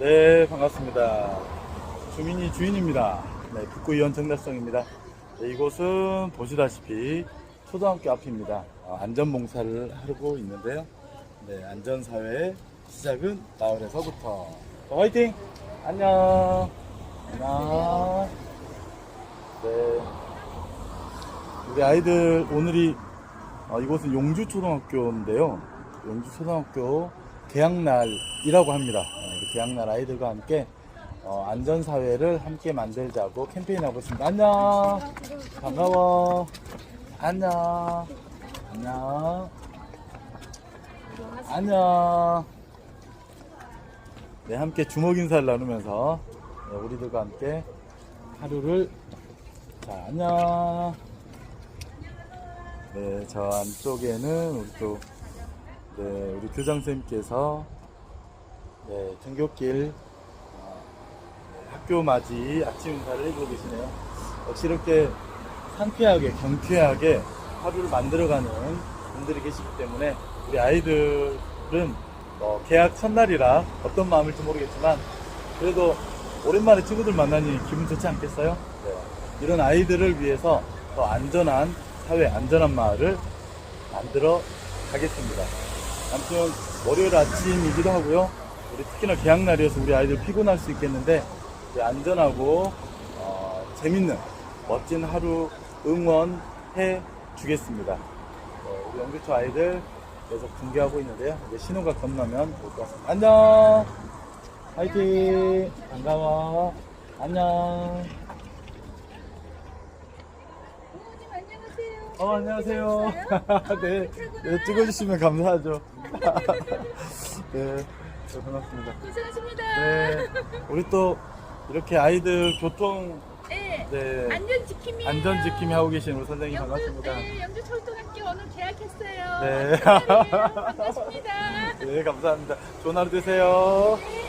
네, 반갑습니다. 주민이 주인입니다. 네, 북구의원 정달성입니다. 네, 이곳은 보시다시피 초등학교 앞입니다. 어, 안전봉사를 하고 있는데요. 네, 안전사회 시작은 마을에서부터. 자, 화이팅! 안녕! 안녕! 네. 우리 아이들 오늘이 어, 이곳은 용주초등학교인데요. 용주초등학교 개학날이라고 합니다. 개학날 아이들과 함께 어, 안전사회를 함께 만들자고 캠페인하고 있습니다. 안녕! 반가워! 안녕! 안녕! 안녕! 네, 함께 주먹 인사를 나누면서 네, 우리들과 함께 하루를 자, 안녕! 네, 저 안쪽에는 우리 또, 네, 우리 교장선생님께서, 네, 등굣길, 어, 네, 학교 맞이 아침 인사를 해주고 계시네요. 역시 이렇게 상쾌하게, 경쾌하게 하루를 만들어가는 분들이 계시기 때문에 우리 아이들은 어, 개학 첫날이라 어떤 마음일지 모르겠지만 그래도 오랜만에 친구들 만나니 기분 좋지 않겠어요? 네. 이런 아이들을 위해서 더 안전한 사회, 안전한 마을을 만들어 가겠습니다. 아무튼 월요일 아침이기도 하고요. 우리 특히나 개학날이어서 우리 아이들 피곤할 수 있겠는데 안전하고 어, 재밌는 멋진 하루 응원해 주겠습니다. 어, 우리 영주초 아이들 계속 중계하고 있는데요. 이제 신호가 건너면 올 것 같습니다. 안녕! 화이팅! 반가워. 안녕! 안녕하세요. 어, 안녕하세요. 네. 네, 찍어주시면 감사하죠. 네, 네, 반갑습니다. 고생하십니다. 네, 우리 또 이렇게 아이들 교통, 네. 네, 안전 지킴이에요. 안전 지킴이 하고 계신 우리 선생님 영주, 반갑습니다. 네, 영주 초등학교 오늘 개학했어요. 네. 축하드려요. 반갑습니다. 네, 감사합니다. 좋은 하루 되세요. 네.